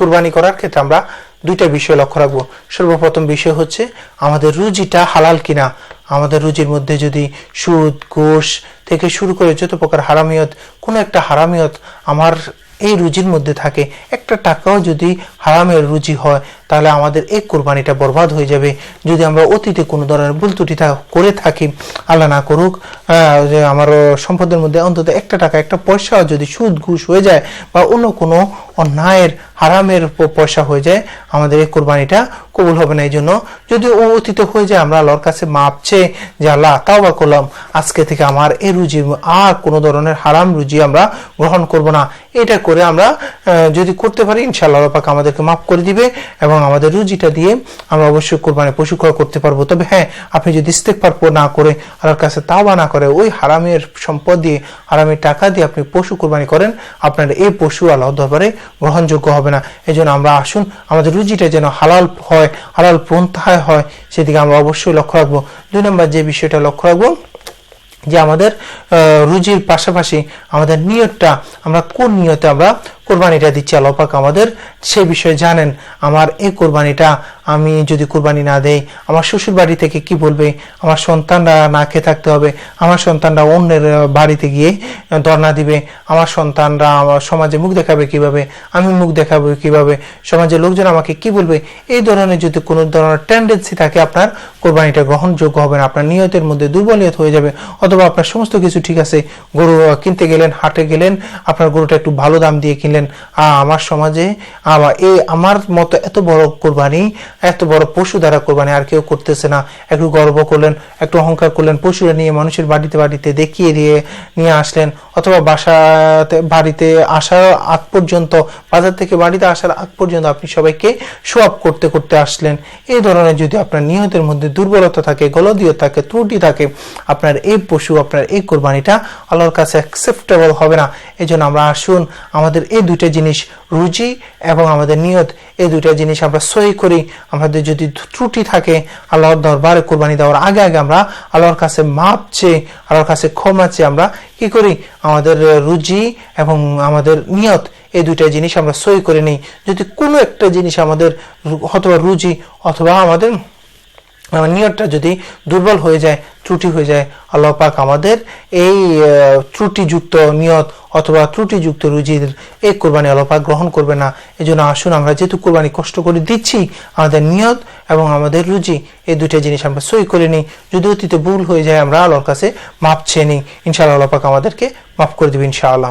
কুরবানি করার ক্ষেত্রে আমরা দুইটা বিষয় লক্ষ্য রাখব। সর্বপ্রথম বিষয় হচ্ছে, আমাদের রুজিটা হালাল কিনা? আমাদের রুজির মধ্যে যদি সুদ ঘুষ থেকে শুরু করে যত প্রকার হারামিয়ত, কোনো একটা হারামিয়ত আমার এই রুজির মধ্যে থাকে, একটা টাকাও যদি হারামের রুজি হয়, তাহলে আমাদের এই কোরবানিটা বরবাদ হয়ে যাবে। যদি আমরা অতীতে কোনো ধরনের ভুল ত্রুটি করে থাকি, আল্লাহ না করুক যে আমার সম্পদের মধ্যে অন্তত একটা টাকা, একটা পয়সা যদি সুদ, ঘুষ হয়ে যায় বা অন্য কোনো অন্যায়ের হারামের পয়সা হয়ে যায়, আমাদের এই কোরবানিটা কবুল হবে না এই জন্য যদি ও অতীতে হয়ে যায়, আমরা আল্লাহর কাছে মাপ চেয়ে যে আল্লাহ তাওবা করলাম, আজকে থেকে আমার এই রুজি আর কোনো ধরনের হারাম রুজি আমরা গ্রহণ করব না। এটা করে আমরা যদি করতে পারি, ইনশাআল্লাহ আল্লাহ পাক আমাদেরকে মাফ করে দিবে এবং আমাদের রুজিটা দিয়ে আমরা অবশ্যই কোরবানি পশু ক্রয় করতে পারব। তবে হ্যাঁ আপনি যদি ইস্তেকবার না করে, আল্লাহর কাছে তাওবা না করে, ওই হারামের সম্পদ দিয়ে, হারামের টাকা দিয়ে আপনি পশু কোরবানি করেন, আপনার এই পশু আল্লাহ দরবারে গ্রহণযোগ্য হবে না। এই জন্য আমরা আসুন, আমাদের রুজিটা যেন হালাল হয়, হালাল পন্থায় হয়, সেদিকে আমরা অবশ্যই লক্ষ্য রাখব। দুই নম্বর যে বিষয়টা লক্ষ্য রাখব, যে আমাদের রুজির পাশাপাশি আমাদের নিয়তটা আমরা কোন নিয়তে আমরা কোরবানিটা দিচ্ছি আল্লাপাক আমাদের সে বিষয়ে জানেন, আমার এই কোরবানিটা আমি যদি কোরবানি না দেই, আমার শ্বশুর বাড়ি থেকে কি বলবে? আমার সন্তানরা না খেয়ে থাকতে হবে, আমার সন্তানরা অন্যের বাড়িতে গিয়ে ধর্ণা দিবে, আমার সন্তানরা আমার সমাজে মুখ দেখাবে কীভাবে, আমি মুখ দেখাবো কীভাবে, সমাজের লোকজন আমাকে কি বলবে? এই ধরনের যদি কোনো ধরনের টেন্ডেন্সি থাকে, আপনার কোরবানিটা গ্রহণযোগ্য হবে না, আপনার নিয়তের মধ্যে দুর্বলিয়ত হয়ে যাবে, অথবা আপনার সমস্ত কিছু ঠিক আছে, গরু কিনতে গেলেন, হাটে গেলেন, আপনার গরুটা একটু ভালো দাম দিয়ে কিনলেন আ, আমার সমাজে আমার এই আমার মতো এত বড় কোরবানি এত বড় পশু দ্বারা কোরবানি আর কেউ করতেছে না। একটু গর্ব করলেন একটু অহংকার করলেন পশুরা নিয়ে মানুষের বাড়িতে বাড়িতে দেখিয়ে দিয়ে নিয়ে আসলেন। অথবা বাসাতে বাড়িতে আসার আগ পর্যন্ত বাজার থেকে বাড়িতে আসার আগ পর্যন্ত আপনি সবাইকে সোয়াব করতে করতে আসলেন। এই ধরনের যদি আপনার নিয়তের মধ্যে দুর্বলতা থাকে গলদীয় থাকে ত্রুটি থাকে আপনার এই পশু আপনার এই কোরবানিটা আল্লাহর কাছে অ্যাকসেপ্টেবল হবে না। এই আমরা আসুন আমাদের এই দুইটা জিনিস রুজি এবং আমাদের নিয়ত, এই দুইটা জিনিস আমরা সহি করি। আমাদের যদি ত্রুটি থাকে, আল্লাহর দরবারে কোরবানি দেওয়ার আগে আগে আমরা আল্লাহর কাছে মাপ চেয়ে, আল্লাহর কাছে ক্ষমা চেয়ে আমরা কি করি? আমাদের রুজি এবং আমাদের নিয়ত, এই দুইটা জিনিস আমরা সই করে নিই। যদি কোনো একটা জিনিস আমাদের অথবা রুজি অথবা আমাদের নিয়তটা যদি দুর্বল হয়ে যায়, ত্রুটি হয়ে যায়, আল্লাহ পাক আমাদের এই ত্রুটিযুক্ত নিয়ত অথবা ত্রুটিযুক্ত রুজির এই কোরবানি আল্লাহ পাক গ্রহণ করবে না। এই জন্য আসুন আমরা যেহেতু কোরবানি কষ্ট করে দিচ্ছি, আমাদের নিয়ত এবং আমাদের রুজি, এই দুইটা জিনিস আমরা সই করে নিই। যদি অতীতে ভুল হয়ে যায়, আমরা আল্লাহর কাছে মাপ চেয়ে নিই। ইনশাআল্লাহ আল্লাহ পাক আমাদেরকে মাফ করে দেবে ইনশাআল্লাহ।